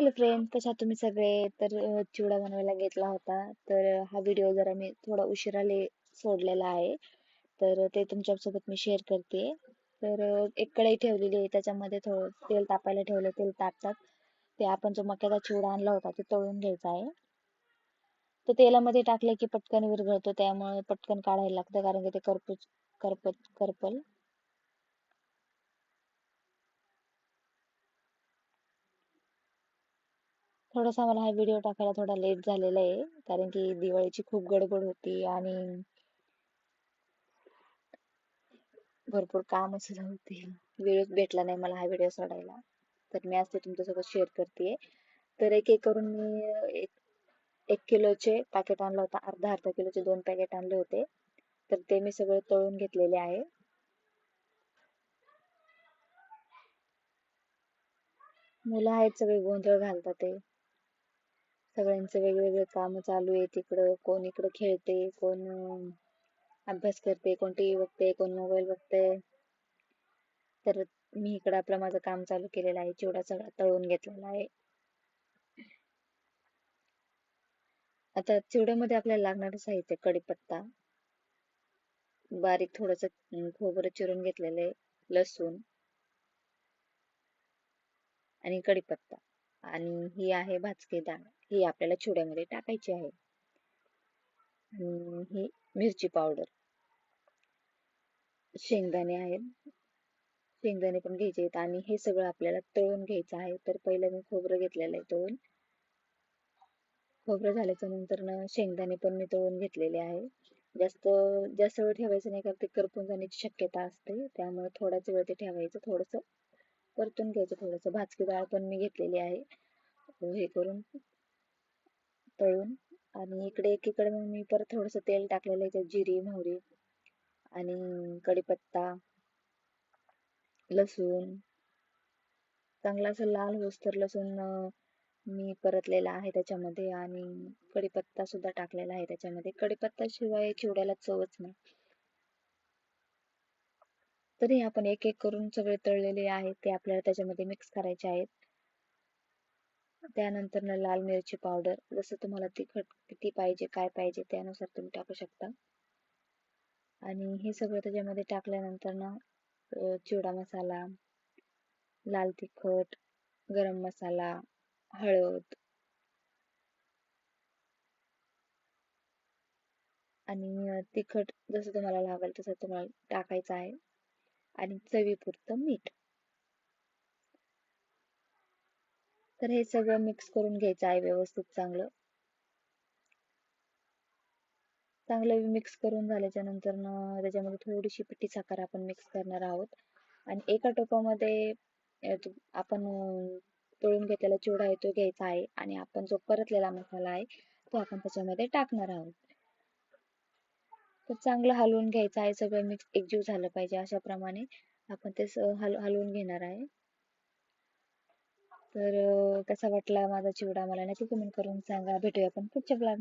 Hello friend कशा तुम्ही सगळे? तर चिवडा बनवायला घेतला होता. तर हा व्हिडिओ जरा मी थोडा उशिराले सोडलेला आहे. तर ते तुमच्यासोबत मी शेअर करते. तर एक कढई ठेवलेली आहे. त्याच्यामध्ये थोडं तेल तापायला ठेवलं. तेल तापतात. ते आपण जो मक्याचा चिवडा आणला होता ते तळून घ्यायचा आहे. तर तेलामध्ये टाकलं की पटकन विरघळतो. त्यामुळे पटकन काढायला लागतं कारण की ते करपूस करपत करपल. थोडासा मला हा व्हिडिओ टाकायला थोडा लेट झालेला आहे कारण की दिवाळीची खूप गडबड होती आणि भरपूर काम असं होते. वेळच भेटला नाही मला हा व्हिडिओ सोडायला. तर मी आज ते तुमच्यासोबत शेअर करते तर एक एक करून मी एक एक किलोचे पॅकेट आणलं होतं अर्धा अर्धा किलोचे दोन पॅकेट आणले होते. तर ते मी सगळे तळून घेतलेले आहे. मुलं आहेत सगळे गोंधळ घालतात ते. सगळ्यांचे वेगवेगळे काम चालू आहे तिकडं कोण इकडं खेळते कोण अभ्यास करते कोण टीव्ही बघते कोण मोबाईल बघते. तर मी इकडं आपलं माझं काम चालू केलेलं आहे चिवडा सगळा तळून घेतलेला आहे. आता चिवड्यामध्ये आपल्याला लागणारं साहित्य कडीपत्ता बारीक थोडस खोबरं चिरून घेतलेलं आहे लसूण. आणि कढीपत्ता. आणि ही आहे भाजकी डाळ. ही आपल्याला चिवड्यामध्ये टाकायची आहे. ही मिरची पावडर. शेंगदाणे आहेत. शेंगदाणे पण घ्यायचे आहेत आणि हे सगळं आपल्याला तळून घ्यायचं आहे. तर पहिलं मी खोबरं घेतलेलं आहे तळून. खोबरं झाल्याच्यानंतर ना शेंगदाणे पण मी तळून घेतलेले आहे. जास्त जास्त वेळ ठेवायचं नाही कारण ते करपून जाण्याची शक्यता असते. त्यामुळे थोडाच वेळ ते ठेवायचं थोडस परतून घ्यायचं थोडस भाजकी डाळ पण मी घेतलेली आहे. हे करून तळून आणि इकडे एकीकडे मग मी परत थोडस तेल टाकलेलं आहे जिरी मोहरी आणि कढीपत्ता लसूण. चांगला असं लाल होस्तर लसूण मी परतलेला आहे त्याच्यामध्ये आणि कढीपत्ता सुद्धा टाकलेला आहे त्याच्यामध्ये. कढीपत्ता शिवाय चिवड्याला चवच नाही. तरी आपण एक एक करून सगळे तळलेले आहेत ते आपल्याला त्याच्यामध्ये मिक्स करायचे आहेत. त्यानंतर ना लाल मिरची पावडर जसं तुम्हाला तिखट किती पाहिजे काय पाहिजे त्यानुसार तुम्ही टाकू शकता. आणि हे सगळं त्याच्यामध्ये टाकल्यानंतर ना चिवडा मसाला लाल तिखट गरम मसाला हळद. आणि तिखट जसं तुम्हाला लागेल तसं तुम्हाला टाकायचं आहे. आणि चवीपुरतं मीठ. तर हे सगळं मिक्स करून घ्यायचं आहे व्यवस्थित चांगलं. चांगलं मिक्स करून झाल्याच्यानंतर त्याच्यामध्ये थोडीशी पिठी साखर आपण मिक्स करणार आहोत. आणि एका टोपामध्ये आपण तळून घेतलेला चिवडा आहे तो घ्यायचा आहे आणि आपण जो परतलेला मसाला आहे तो आपण त्याच्यामध्ये टाकणार आहोत. तर चांगलं हलवून घ्यायचं आहे सगळं मिक्स एकजीव झालं पाहिजे अशा प्रमाणे आपण ते हल हलवून घेणार आहे. तर कसा वाटला माझा चिवडा मला? नक्की कमेंट करून सांगा. भेटूया आपण पुढच्या ब्लॉग